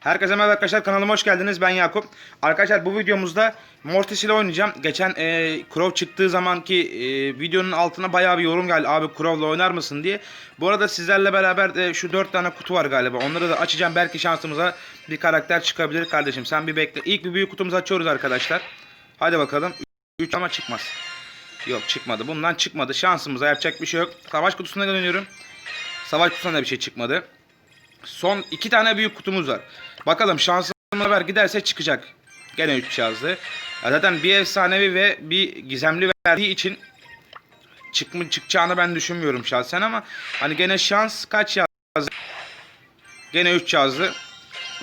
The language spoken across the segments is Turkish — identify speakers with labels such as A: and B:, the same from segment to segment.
A: Herkese merhaba arkadaşlar kanalıma hoş geldiniz ben Yakup. Arkadaşlar bu videomuzda Mortis ile oynayacağım. Geçen e, Crow çıktığı zamanki e, videonun altına bayağı bir yorum geldi. Abi Crow'la oynar mısın diye. Bu arada sizlerle beraber de şu 4 tane kutu var galiba. Onları da açacağım. Belki şansımıza bir karakter çıkabilir kardeşim. Sen bir bekle. İlk bir büyük kutumuzu açıyoruz arkadaşlar. Hadi bakalım. 3 ama çıkmaz. Yok çıkmadı. Bundan çıkmadı. Şansımıza yapacak bir şey yok. Savaş kutusuna dönüyorum. Savaş kutusuna da bir şey çıkmadı. Son iki tane büyük kutumuz var. Bakalım şansımız ver giderse çıkacak. Gene 3 yazdı. Ya zaten bir efsanevi ve bir gizemli verdiği için çıkma, çıkacağını ben düşünmüyorum şahsen ama hani gene şans kaç yazdı? Gene 3 yazdı.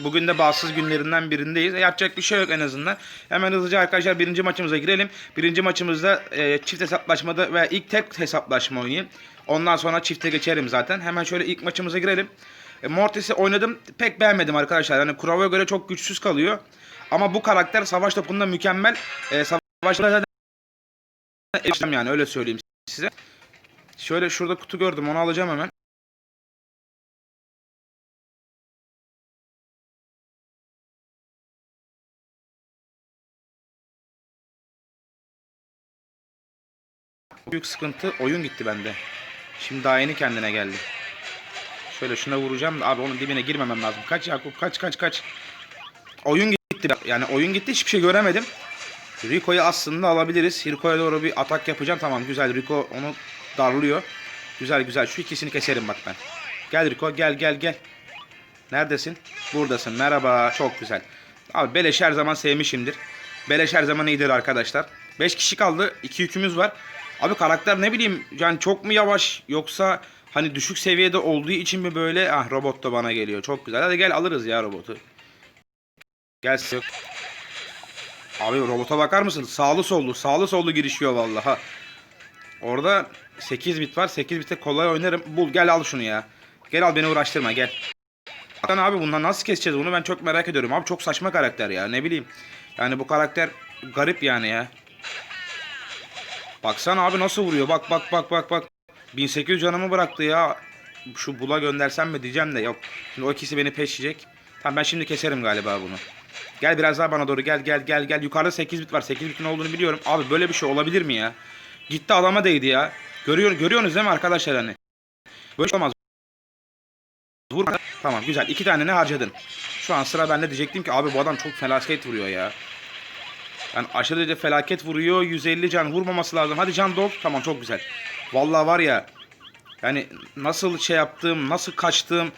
A: Bugün de bağımsız günlerinden birindeyiz. E, yapacak bir şey yok en azından. Hemen hızlıca arkadaşlar birinci maçımıza girelim. Birinci maçımızda e, çift hesaplaşmada ve ilk tek hesaplaşma oynayayım. Ondan sonra çifte geçerim zaten. Hemen şöyle ilk maçımıza girelim. E, Mortis'i oynadım. Pek beğenmedim arkadaşlar. Hani Kurova'ya göre çok güçsüz kalıyor. Ama bu karakter savaş topunda mükemmel. E, savaşta zaten yani öyle söyleyeyim size. Şöyle şurada kutu gördüm onu alacağım hemen. Büyük sıkıntı oyun gitti bende. Şimdi daha yeni kendine geldi. Şöyle şuna vuracağım da abi onun dibine girmemem lazım. Kaç Yakup kaç kaç kaç. Oyun gitti. Yani oyun gitti hiçbir şey göremedim. Rico'yu aslında alabiliriz. Rico'ya doğru bir atak yapacağım. Tamam güzel Rico onu darlıyor. Güzel güzel. Şu ikisini keserim bak ben. Gel Rico gel gel gel. Neredesin? Buradasın. Merhaba. Çok güzel. Abi Beleş her zaman sevmişimdir. Beleş her zaman iyidir arkadaşlar. 5 kişi kaldı. 2 yükümüz var. Abi karakter ne bileyim yani çok mu yavaş yoksa hani düşük seviyede olduğu için mi böyle ah robot da bana geliyor. Çok güzel. Hadi gel alırız ya robotu. Gelsin. Abi robota bakar mısın? Sağlı sollu, sağlı sollu girişiyor vallahi. Orada 8 bit var. 8 bite kolay oynarım. Bul gel al şunu ya. Gel al beni uğraştırma gel. Zaten abi bundan nasıl keseceğiz bunu ben çok merak ediyorum. Abi çok saçma karakter ya ne bileyim. Yani bu karakter garip yani ya. Baksana abi nasıl vuruyor. Bak bak bak bak bak. 1800 canımı bıraktı ya. Şu bula göndersem mi diyeceğim de yok. Şimdi o ikisi beni peşleyecek. Tamam ben şimdi keserim galiba bunu. Gel biraz daha bana doğru gel gel gel gel. Yukarıda 8 bit var. 8 bitin olduğunu biliyorum. Abi böyle bir şey olabilir mi ya? Gitti adama değdi ya. Görüyor, görüyorsunuz değil mi arkadaşlar hani? Böyle şey olmaz. Vur. Tamam güzel. İki tane ne harcadın? Şu an sıra bende diyecektim ki abi bu adam çok felaket vuruyor ya. Yani aşırı derece felaket vuruyor. 150 can vurmaması lazım. Hadi can dol. Tamam çok güzel. Vallahi var ya. Yani nasıl şey yaptığım, nasıl kaçtığım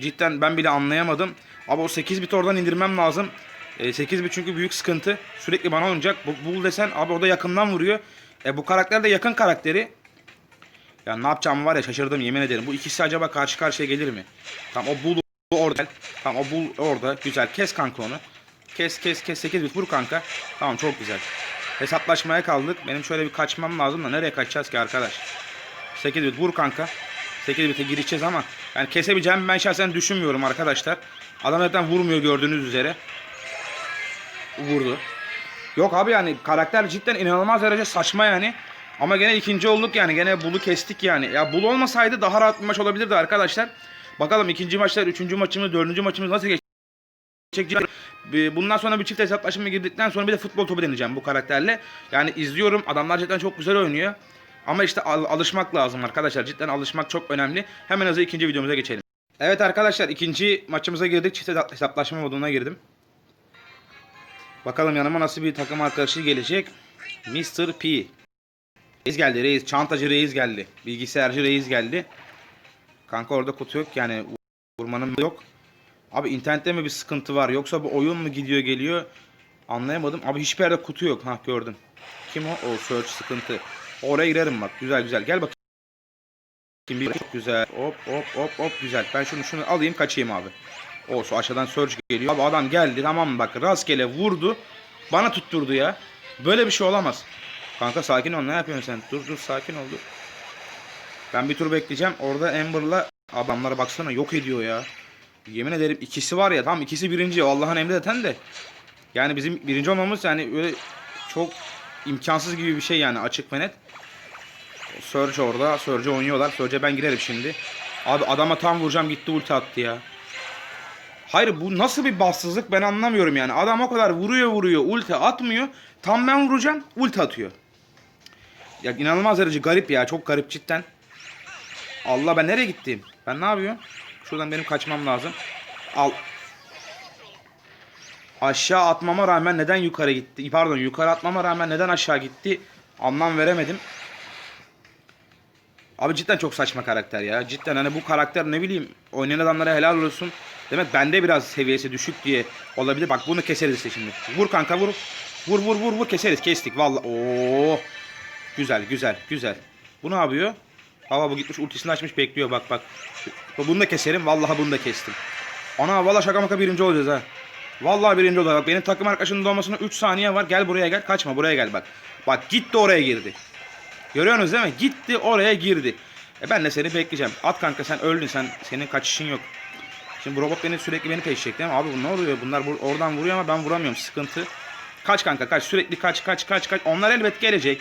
A: cidden ben bile anlayamadım. Abi o 8 bit oradan indirmem lazım. E, 8 bit çünkü büyük sıkıntı. Sürekli bana oynayacak. Bu, bul desen abi o da yakından vuruyor. E, bu karakter de yakın karakteri. Ya ne yapacağımı var ya şaşırdım yemin ederim. Bu ikisi acaba karşı karşıya gelir mi? Tamam o bul orada. Tamam o bul orada. Güzel. Kes kanka onu. Kes kes kes 8 bit vur kanka. Tamam çok güzel. Hesaplaşmaya kaldık. Benim şöyle bir kaçmam lazım da nereye kaçacağız ki arkadaş? 8 bit vur kanka. 8 bite gireceğiz ama yani kesebileceğimi ben şahsen düşünmüyorum arkadaşlar. Adam zaten vurmuyor gördüğünüz üzere. Vurdu. Yok abi yani karakter cidden inanılmaz derece saçma yani. Ama gene ikinci olduk yani. Gene Bul'u kestik yani. Ya Bul olmasaydı daha rahat bir maç olabilirdi arkadaşlar. Bakalım ikinci maçlar, üçüncü maçımız, dördüncü maçımız nasıl geçecek? Bundan sonra bir çift hesaplaşma girdikten sonra bir de futbol topu deneyeceğim bu karakterle. Yani izliyorum. Adamlar cidden çok güzel oynuyor. Ama işte al- alışmak lazım arkadaşlar. Cidden alışmak çok önemli. Hemen hızlı ikinci videomuza geçelim. Evet arkadaşlar ikinci maçımıza girdik. Çift hesap- hesaplaşma moduna girdim. Bakalım yanıma nasıl bir takım arkadaşı gelecek. Mr. P. Reis geldi reis. Çantacı reis geldi. Bilgisayarcı reis geldi. Kanka orada kutu yok yani vurmanın yok. Abi internette mi bir sıkıntı var yoksa bu oyun mu gidiyor geliyor anlayamadım. Abi hiçbir yerde kutu yok. Ha gördüm. Kim o? O search sıkıntı. Oraya girerim bak. Güzel güzel. Gel bakayım. Bir çok güzel. Hop hop hop hop güzel. Ben şunu şunu alayım kaçayım abi. O şu aşağıdan search geliyor. Abi adam geldi tamam mı bak rastgele vurdu. Bana tutturdu ya. Böyle bir şey olamaz. Kanka sakin ol ne yapıyorsun sen? Dur dur sakin ol dur. Ben bir tur bekleyeceğim. Orada Amber'la adamlara baksana yok ediyor ya. Yemin ederim ikisi var ya tam ikisi birinci. Allah'ın emri zaten de. Yani bizim birinci olmamız yani öyle çok imkansız gibi bir şey yani açık ve net. Surge orada. Surge oynuyorlar. Surge'e ben girerim şimdi. Abi adama tam vuracağım gitti ulti attı ya. Hayır bu nasıl bir bassızlık ben anlamıyorum yani. Adam o kadar vuruyor vuruyor ulti atmıyor. Tam ben vuracağım ulti atıyor. Ya inanılmaz derece garip ya. Çok garip cidden. Allah ben nereye gittim? Ben ne yapıyorum? Şuradan benim kaçmam lazım. Al. Aşağı atmama rağmen neden yukarı gitti? Pardon yukarı atmama rağmen neden aşağı gitti? Anlam veremedim. Abi cidden çok saçma karakter ya. Cidden hani bu karakter ne bileyim oynayan adamlara helal olsun. Demek bende biraz seviyesi düşük diye olabilir. Bak bunu keseriz işte şimdi. Vur kanka vur. Vur vur vur vur keseriz. Kestik vallahi. Oo. Güzel güzel güzel. Bu ne yapıyor? Hava bu gitmiş ultisini açmış bekliyor bak bak. Bunu da keserim. Vallahi bunu da kestim. Ana vallahi şaka maka birinci olacağız ha. Vallahi birinci olacağız. Bak benim takım arkadaşımın doğmasına 3 saniye var. Gel buraya gel. Kaçma buraya gel bak. Bak gitti oraya girdi. Görüyorsunuz değil mi? Gitti oraya girdi. E ben de seni bekleyeceğim. At kanka sen öldün sen. Senin kaçışın yok. Şimdi bu robot beni sürekli beni peşecek değil mi? Abi bu ne oluyor? Bunlar oradan vuruyor ama ben vuramıyorum. Sıkıntı. Kaç kanka kaç. Sürekli kaç kaç kaç kaç. Onlar elbet gelecek.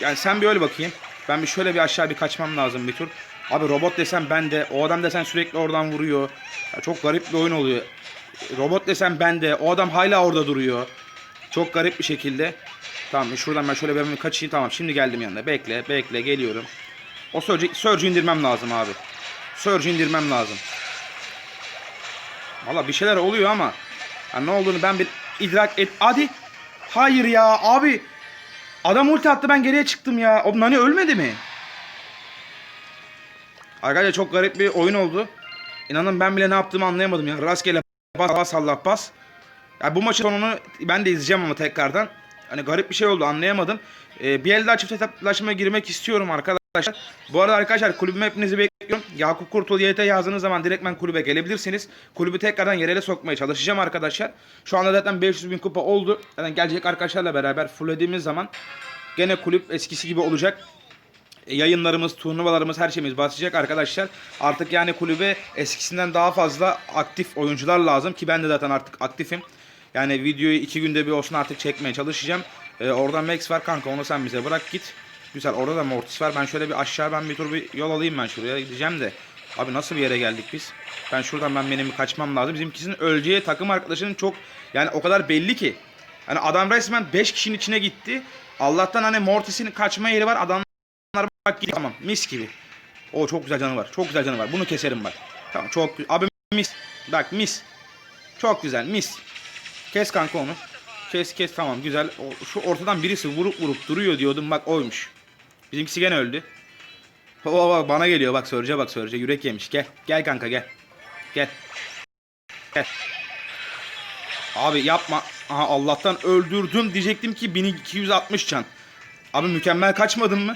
A: Yani sen bir öyle bakayım. Ben bir şöyle bir aşağı bir kaçmam lazım bir tur. Abi robot desen ben de. O adam desen sürekli oradan vuruyor. Ya çok garip bir oyun oluyor. Robot desen ben de. O adam hala orada duruyor. Çok garip bir şekilde. Tamam şuradan ben şöyle bir kaçayım. Tamam şimdi geldim yanına. Bekle bekle geliyorum. O Surge'ü Surge indirmem lazım abi. Surge indirmem lazım. Valla bir şeyler oluyor ama ya ne olduğunu ben bir idrak et. Hadi. Hayır ya abi. Adam ulti attı ben geriye çıktım ya. O Nani ölmedi mi? Arkadaşlar çok garip bir oyun oldu. İnanın ben bile ne yaptığımı anlayamadım ya. Rastgele bas bas Allah bas. Ya bu maçın sonunu ben de izleyeceğim ama tekrardan. Hani garip bir şey oldu anlayamadım. Ee, bir el daha çift hesaplaşmaya girmek istiyorum arkadaşlar. Bu arada arkadaşlar kulübüme hepinizi bekliyorum. Yakup Kurtul YT yazdığınız zaman direktmen kulübe gelebilirsiniz. Kulübü tekrardan yerele sokmaya çalışacağım arkadaşlar. Şu anda zaten 500 bin kupa oldu. Zaten gelecek arkadaşlarla beraber fulllediğimiz zaman gene kulüp eskisi gibi olacak. E, yayınlarımız, turnuvalarımız her şeyimiz basacak arkadaşlar. Artık yani kulübe eskisinden daha fazla aktif oyuncular lazım ki ben de zaten artık aktifim. Yani videoyu iki günde bir olsun artık çekmeye çalışacağım. Ee, oradan Max var kanka onu sen bize bırak git. Güzel orada da Mortis var. Ben şöyle bir aşağı ben bir tur bir yol alayım ben şuraya gideceğim de. Abi nasıl bir yere geldik biz? Ben şuradan ben benim kaçmam lazım. Bizimkisinin öleceği takım arkadaşının çok yani o kadar belli ki. Hani adam resmen 5 kişinin içine gitti. Allah'tan hani Mortis'in kaçma yeri var. Adamlar bak gidiyor. Tamam mis gibi. O çok güzel canı var. Çok güzel canı var. Bunu keserim bak. Tamam çok. Abi mis. Bak mis. Çok güzel mis. Kes kanka onu. Kes kes tamam güzel. O, şu ortadan birisi vurup vurup duruyor diyordum bak oymuş. Bizimkisi gene öldü. Baba bak bana geliyor bak Sörce bak Sörce yürek yemiş. Gel gel kanka gel. Gel. Gel. Abi yapma. Aha Allah'tan öldürdüm diyecektim ki 1260 can. Abi mükemmel kaçmadın mı?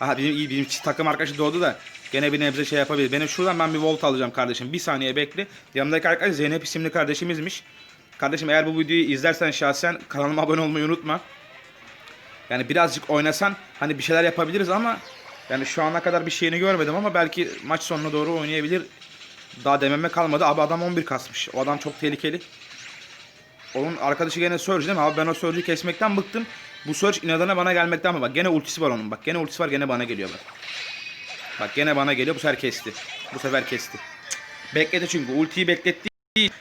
A: Aha benim iyi benim takım arkadaşı doğdu da gene bir nebze şey yapabilir. Benim şuradan ben bir volt alacağım kardeşim. Bir saniye bekle. Yanımdaki arkadaş Zeynep isimli kardeşimizmiş. Kardeşim eğer bu videoyu izlersen şahsen kanalıma abone olmayı unutma. Yani birazcık oynasan hani bir şeyler yapabiliriz ama yani şu ana kadar bir şeyini görmedim ama belki maç sonuna doğru oynayabilir. Daha dememe kalmadı. Abi adam 11 kasmış. O adam çok tehlikeli. Onun arkadaşı gene Surge değil mi? Abi ben o Surge'ü kesmekten bıktım. Bu Surge inadına bana gelmekten mi? Bak gene ultisi var onun. Bak gene ultisi var gene bana geliyor bak. Bak gene bana geliyor. Bu sefer kesti. Bu sefer kesti. Bekledi çünkü. Ultiyi bekletti.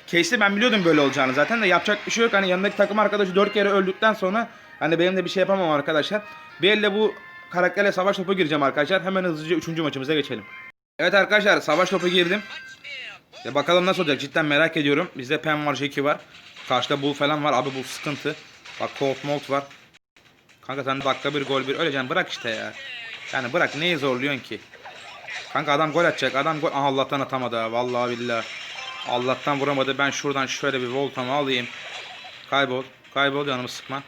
A: Kesti ben biliyordum böyle olacağını zaten de yapacak bir şey yok. Hani yanındaki takım arkadaşı 4 kere öldükten sonra hani benim de bir şey yapamam arkadaşlar. Bir elle bu karakterle savaş topu gireceğim arkadaşlar. Hemen hızlıca 3. maçımıza geçelim. Evet arkadaşlar savaş topu girdim. Ya bakalım nasıl olacak cidden merak ediyorum. Bizde Pen var, Jackie var. Karşıda Bull falan var. Abi bu sıkıntı. Bak Colt Molt var. Kanka sen dakika bir gol bir öleceksin bırak işte ya. Yani bırak neyi zorluyorsun ki? Kanka adam gol atacak. Adam gol Aha, Allah'tan atamadı. Vallahi billahi. Allah'tan vuramadı. Ben şuradan şöyle bir voltamı alayım. Kaybol. Kaybol yanımı sıkma.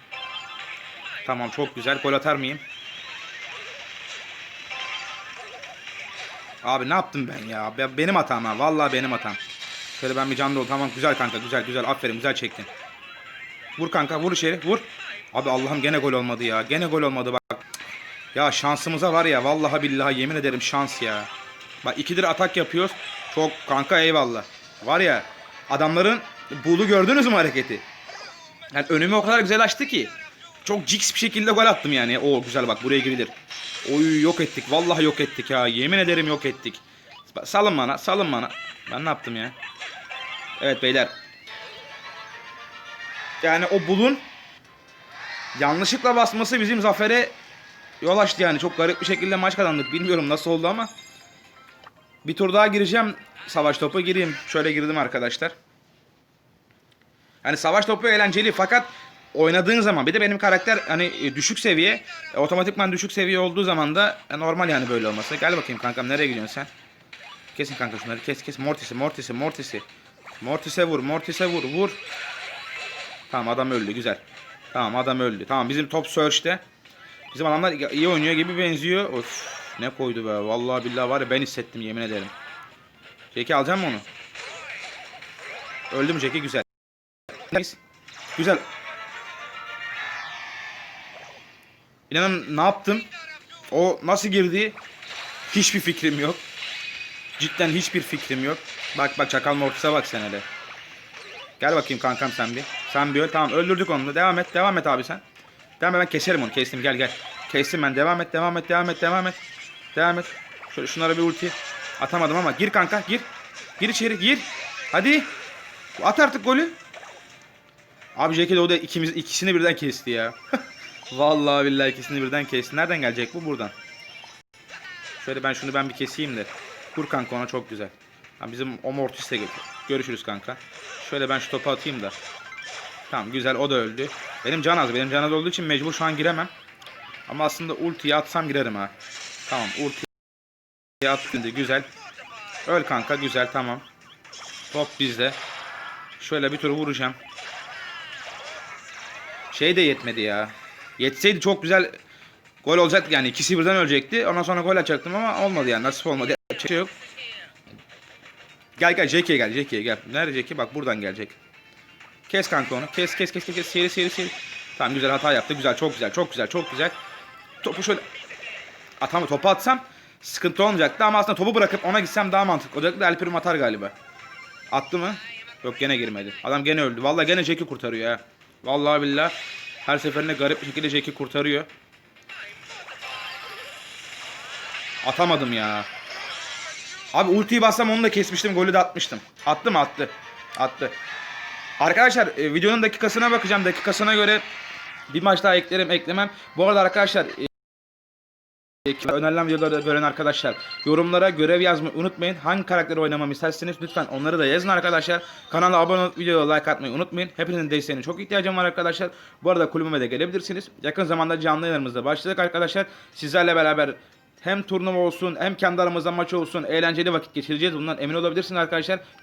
A: Tamam çok güzel. Gol atar mıyım? Abi ne yaptım ben ya? Be- Benim hatam ha. Vallahi benim hatam. Şöyle ben bir canlı ol. Tamam güzel kanka. Güzel güzel. Aferin güzel çektin. Vur kanka. Vur içeri. Vur. Abi Allah'ım gene gol olmadı ya. Gene gol olmadı bak. Ya şansımıza var ya. Vallahi billahi yemin ederim şans ya. Bak ikidir atak yapıyoruz. Çok kanka eyvallah. Var ya adamların bulu gördünüz mü hareketi? Yani önümü o kadar güzel açtı ki. Çok jiks bir şekilde gol attım yani. O güzel bak buraya girilir. Oy yok ettik. Vallahi yok ettik ya. Yemin ederim yok ettik. Salın bana. Salın bana. Ben ne yaptım ya? Evet beyler. Yani o bulun yanlışlıkla basması bizim zafere yol açtı yani. Çok garip bir şekilde maç kazandık. Bilmiyorum nasıl oldu ama. Bir tur daha gireceğim. Savaş topu gireyim. Şöyle girdim arkadaşlar. Hani savaş topu eğlenceli fakat oynadığın zaman bir de benim karakter hani e, düşük seviye e, otomatikman düşük seviye olduğu zaman da e, normal yani böyle olması. Gel bakayım kankam nereye gidiyorsun sen? Kesin kanka şunları kes kes Mortis'i Mortis'i Mortis'i. Mortis'e vur Mortis'e vur vur. Tamam adam öldü güzel. Tamam adam öldü. Tamam bizim top search'te. Bizim adamlar iyi oynuyor gibi benziyor. Of ne koydu be. Vallahi billahi var ya ben hissettim yemin ederim. Jackie alacağım mı onu? Öldü mü Jackie? Güzel. Güzel. İnanın ne yaptım? O nasıl girdi? Hiçbir fikrim yok. Cidden hiçbir fikrim yok. Bak bak çakal mortise bak sen hele. Gel bakayım kankam sen bir. Sen bir öl. Tamam öldürdük onu da. Devam et. Devam et abi sen. Devam et ben keserim onu. Kestim gel gel. Kestim ben. Devam et. Devam et. Devam et. Devam et. Devam et. Şöyle şunlara bir ulti. Atamadım ama. Gir kanka gir. Gir içeri gir. Hadi. At artık golü. Abi Jackie o da ikimiz, ikisini birden kesti ya. Vallahi billahi ikisini birden kesti. Nereden gelecek bu? Buradan. Şöyle ben şunu ben bir keseyim de. Kur kanka ona çok güzel. Ha, bizim o Mortis de getir. Görüşürüz kanka. Şöyle ben şu topu atayım da. Tamam güzel o da öldü. Benim can az. Benim can az olduğu için mecbur şu an giremem. Ama aslında ultiyi atsam girerim ha. Tamam ultiyi attım da güzel. Öl kanka güzel tamam. Top bizde. Şöyle bir tur vuracağım. Şey de yetmedi ya. Yetseydi çok güzel gol olacaktı yani. ikisi birden ölecekti. Ondan sonra gol atacaktım ama olmadı yani. Nasip olmadı. Şey yok. Gel gel Jackie'ye gel Jackie'ye gel. Nerede Jackie? Bak buradan gelecek. Kes kanka onu. Kes kes kes kes. kes. Seri seri seri. Tamam güzel hata yaptı. Güzel çok güzel çok güzel çok güzel. Topu şöyle atama topu atsam sıkıntı olmayacaktı ama aslında topu bırakıp ona gitsem daha mantıklı olacaktı. El Primo atar galiba. Attı mı? Yok gene girmedi. Adam gene öldü. Vallahi gene Jackie kurtarıyor ya. Vallahi billah. Her seferinde garip bir şekilde Jackie kurtarıyor. Atamadım ya. Abi ultiyi bassam onu da kesmiştim. Golü de atmıştım. Attı mı? Attı. Attı. Arkadaşlar e, videonun dakikasına bakacağım. Dakikasına göre bir maç daha eklerim eklemem. Bu arada arkadaşlar e, önerilen videoları gören arkadaşlar yorumlara görev yazmayı unutmayın. Hangi karakteri oynamamı isterseniz lütfen onları da yazın arkadaşlar. Kanala abone olup videoya like atmayı unutmayın. Hepinizin desteğine çok ihtiyacım var arkadaşlar. Bu arada kulübüme de gelebilirsiniz. Yakın zamanda canlı yayınlarımızda başladık arkadaşlar. Sizlerle beraber hem turnuva olsun hem kendi aramızda maç olsun eğlenceli vakit geçireceğiz. Bundan emin olabilirsiniz arkadaşlar.